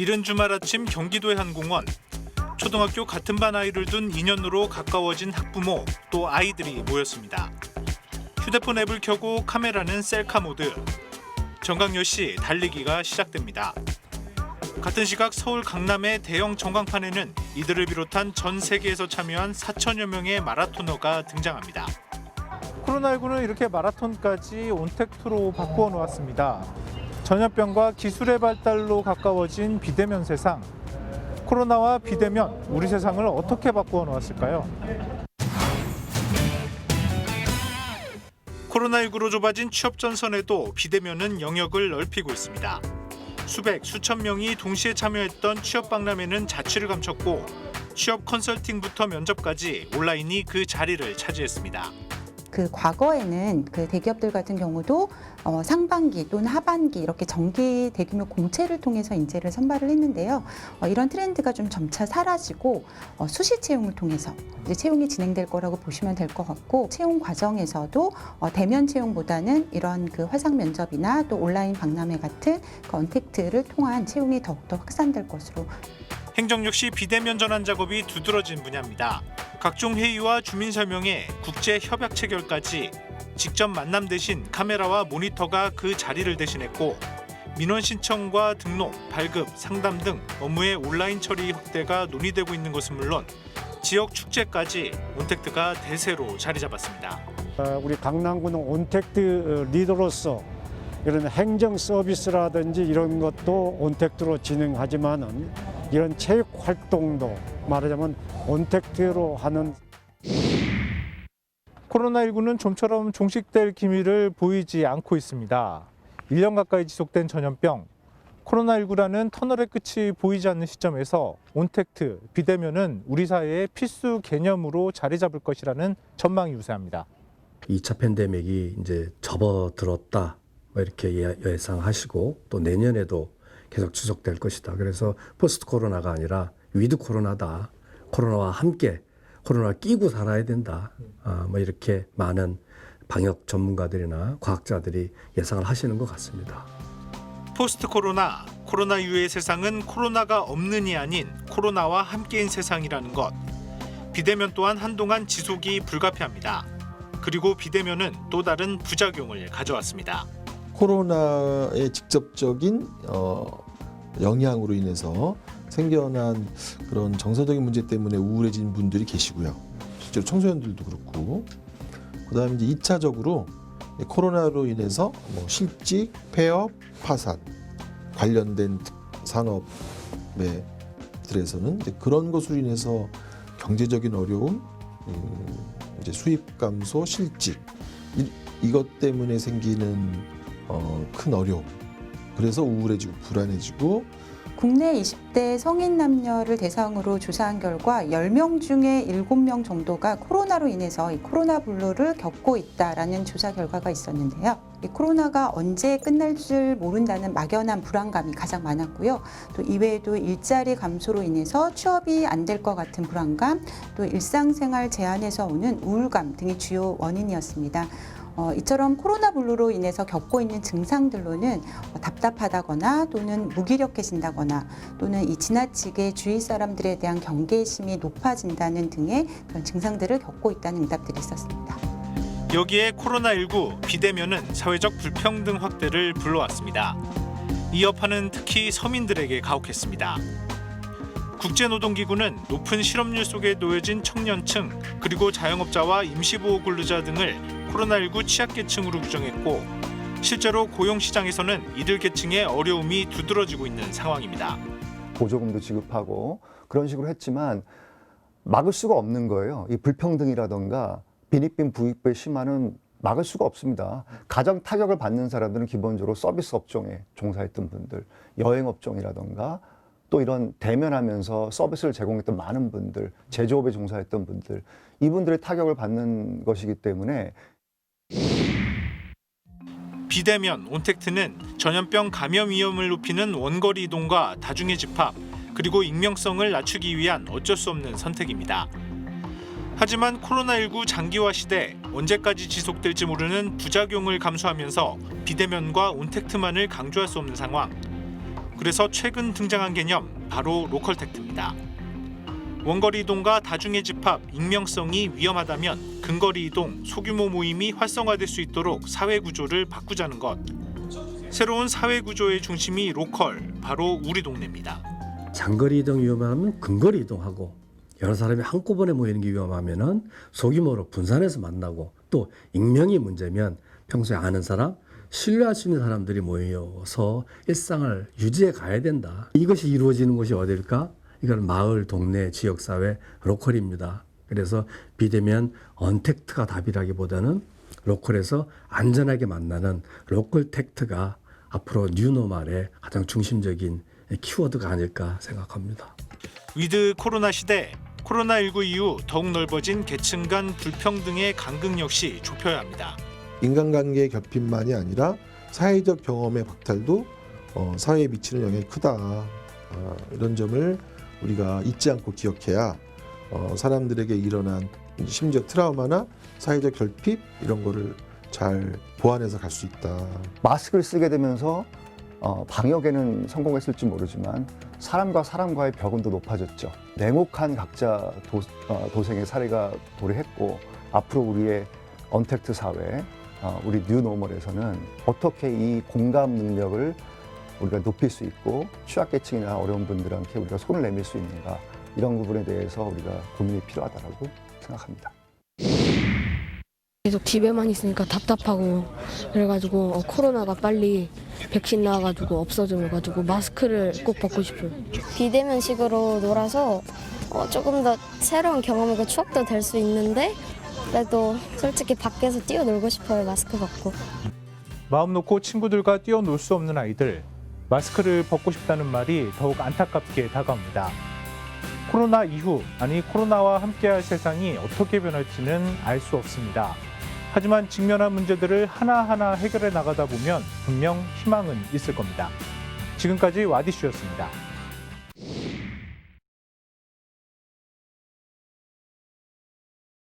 이른 주말 아침 경기도의 한 공원. 초등학교 같은 반 아이를 둔 인연으로 가까워진 학부모 또 아이들이 모였습니다. 휴대폰 앱을 켜고 카메라는 셀카 모드. 정강요 씨 달리기가 시작됩니다. 같은 시각 서울 강남의 대형 전광판에는 이들을 비롯한 전 세계에서 참여한 4천여 명의 마라토너가 등장합니다. 코로나19는 이렇게 마라톤까지 온택트로 바꾸어 놓았습니다. 전염병과 기술의 발달로 가까워진 비대면 세상. 코로나와 비대면 우리 세상을 어떻게 바꾸어 놓았을까요? 코로나19로 좁아진 취업 전선에도 비대면은 영역을 넓히고 있습니다. 수백, 수천 명이 동시에 참여했던 취업 박람회는 자취를 감췄고 취업 컨설팅부터 면접까지 온라인이 그 자리를 차지했습니다. 그 과거에는 그 대기업들 같은 경우도 어, 상반기 또는 하반기 이렇게 정기 대규모 공채를 통해서 인재를 선발을 했는데요. 어, 이런 트렌드가 좀 점차 사라지고 어, 수시 채용을 통해서 이제 채용이 진행될 거라고 보시면 될 것 같고 채용 과정에서도 어, 대면 채용보다는 이런 그 화상 면접이나 또 온라인 박람회 같은 그 언택트를 통한 채용이 더욱더 확산될 것으로 행정 역시 비대면 전환 작업이 두드러진 분야입니다. 각종 회의와 주민 설명회, 국제 협약 체결까지 직접 만남 대신 카메라와 모니터가 그 자리를 대신했고 민원 신청과 등록, 발급, 상담 등 업무의 온라인 처리 확대가 논의되고 있는 것은 물론 지역 축제까지 온택트가 대세로 자리 잡았습니다. 어, 우리 강남구는 온택트 어, 리더로서 이런 행정 서비스라든지 이런 것도 온택트로 진행하지만은 이런 체육 활동도 말하자면 온택트로 하는 코로나19는 좀처럼 종식될 기미를 보이지 않고 있습니다. 1년 가까이 지속된 전염병, 코로나19라는 터널의 끝이 보이지 않는 시점에서 온택트, 비대면은 우리 사회의 필수 개념으로 자리 잡을 것이라는 전망이 우세합니다. 2차 팬데믹이 이제 접어들었다 뭐 이렇게 예- 예상하시고 또 내년에도 계속 지속될 것이다. 그래서 포스트 코로나가 아니라 위드 코로나다. 코로나와 함께 코로나 끼고 살아야 된다. 아, 뭐 이렇게 많은 방역 전문가들이나 과학자들이 예상을 하시는 것 같습니다. 포스트 코로나, 코로나 이후의 세상은 코로나가 없는이 아닌 코로나와 함께인 세상이라는 것. 비대면 또한 한동안 지속이 불가피합니다. 그리고 비대면은 또 다른 부작용을 가져왔습니다. 코로나의 직접적인 어, 영향으로 인해서 생겨난 그런 정서적인 문제 때문에 우울해진 분들이 계시고요. 실제로 청소년들도 그렇고 그 다음에 이제 2차적으로 코로나로 인해서 뭐 실직, 폐업, 파산 관련된 산업들에서는 이제 그런 것으로 인해서 경제적인 어려움, 음, 이제 수입 감소, 실직 이, 이것 때문에 생기는 어, 큰 어려움. 그래서 우울해지고 불안해지고 국내 20대 성인 남녀를 대상으로 조사한 결과 10명 중에 7명 정도가 코로나로 인해서 이 코로나 블루를 겪고 있다라는 조사 결과가 있었는데요. 이 코로나가 언제 끝날 줄 모른다는 막연한 불안감이 가장 많았고요. 또 이외에도 일자리 감소로 인해서 취업이 안 될 것 같은 불안감, 또 일상생활 제한에서 오는 우울감 등이 주요 원인이었습니다. 어, 이처럼 코로나 블루로 인해서 겪고 있는 증상들로는 어, 답답하다거나 또는 무기력해진다거나 또는 이 지나치게 주위 사람들에 대한 경계심이 높아진다는 등의 그런 증상들을 겪고 있다는 응답들이 있었습니다. 여기에 코로나19 비대면은 사회적 불평등 확대를 불러왔습니다. 이 여파는 특히 서민들에게 가혹했습니다. 국제노동기구는 높은 실업률 속에 놓여진 청년층 그리고 자영업자와 임시보호 근로자 등을 코로나19 취약계층으로 규정했고 실제로 고용시장에서는 이들 계층의 어려움이 두드러지고 있는 상황입니다. 보조금도 지급하고 그런 식으로 했지만 막을 수가 없는 거예요. 이 불평등이라던가 빈익빈 부익부의 심화는 막을 수가 없습니다. 가장 타격을 받는 사람들은 기본적으로 서비스 업종에 종사했던 분들, 여행 업종이라던가 또 이런 대면하면서 서비스를 제공했던 많은 분들, 제조업에 종사했던 분들, 이분들의 타격을 받는 것이기 때문에 비대면 온택트는 전염병 감염 위험을 높이는 원거리 이동과 다중의 집합 그리고 익명성을 낮추기 위한 어쩔 수 없는 선택입니다. 하지만 코로나19 장기화 시대 언제까지 지속될지 모르는 부작용을 감수하면서 비대면과 온택트만을 강조할 수 없는 상황. 그래서 최근 등장한 개념 바로 로컬 텍트입니다. 원거리 이동과 다중의 집합, 익명성이 위험하다면 근거리 이동, 소규모 모임이 활성화될 수 있도록 사회 구조를 바꾸자는 것. 새로운 사회 구조의 중심이 로컬, 바로 우리 동네입니다. 장거리 이동 위험하면 근거리 이동하고 여러 사람이 한꺼번에 모이는 게 위험하면은 소규모로 분산해서 만나고 또 익명이 문제면 평소에 아는 사람 신뢰할 수 있는 사람들이 모여서 일상을 유지해 가야 된다. 이것이 이루어지는 곳이 어딜까? 이건 마을, 동네, 지역사회, 로컬입니다. 그래서 비대면 언택트가 답이라기보다는 로컬에서 안전하게 만나는 로컬 텍트가 앞으로 뉴노말의 가장 중심적인 키워드가 아닐까 생각합니다. 위드 코로나 시대 코로나19 이후 더욱 넓어진 계층 간 불평등의 간극 역시 좁혀야 합니다. 인간관계의 결핍만이 아니라 사회적 경험의 박탈도 어, 사회에 미치는 영향이 크다. 아, 이런 점을 우리가 잊지 않고 기억해야 어, 사람들에게 일어난 심지어 트라우마나 사회적 결핍 이런 거를 잘 보완해서 갈 수 있다. 마스크를 쓰게 되면서 어, 방역에는 성공했을지 모르지만 사람과 사람과의 벽은 더 높아졌죠. 냉혹한 각자 도, 어, 도생의 사례가 도래했고 앞으로 우리의 언택트 사회, 어, 우리 뉴노멀에서는 어떻게 이 공감 능력을 우리가 높일 수 있고 취약계층이나 어려운 분들한테 우리가 손을 내밀 수 있는가 이런 부분에 대해서 우리가 고민이 필요하다고 생각합니다. 계속 집에만 있으니까 답답하고 그래가지고 어, 코로나가 빨리 백신 나와가지고 없어져가지고 마스크를 꼭 벗고 싶어요. 비대면식으로 놀아서 어, 조금 더 새로운 경험이고 추억도 될 수 있는데 그래도 솔직히 밖에서 뛰어놀고 싶어요 마스크 벗고 마음 놓고 친구들과 뛰어놀 수 없는 아이들 마스크를 벗고 싶다는 말이 더욱 안타깝게 다가옵니다. 코로나 이후 아니 코로나와 함께할 세상이 어떻게 변할지는 알 수 없습니다. 하지만 직면한 문제들을 하나하나 해결해 나가다 보면 분명 희망은 있을 겁니다. 지금까지 와디슈였습니다.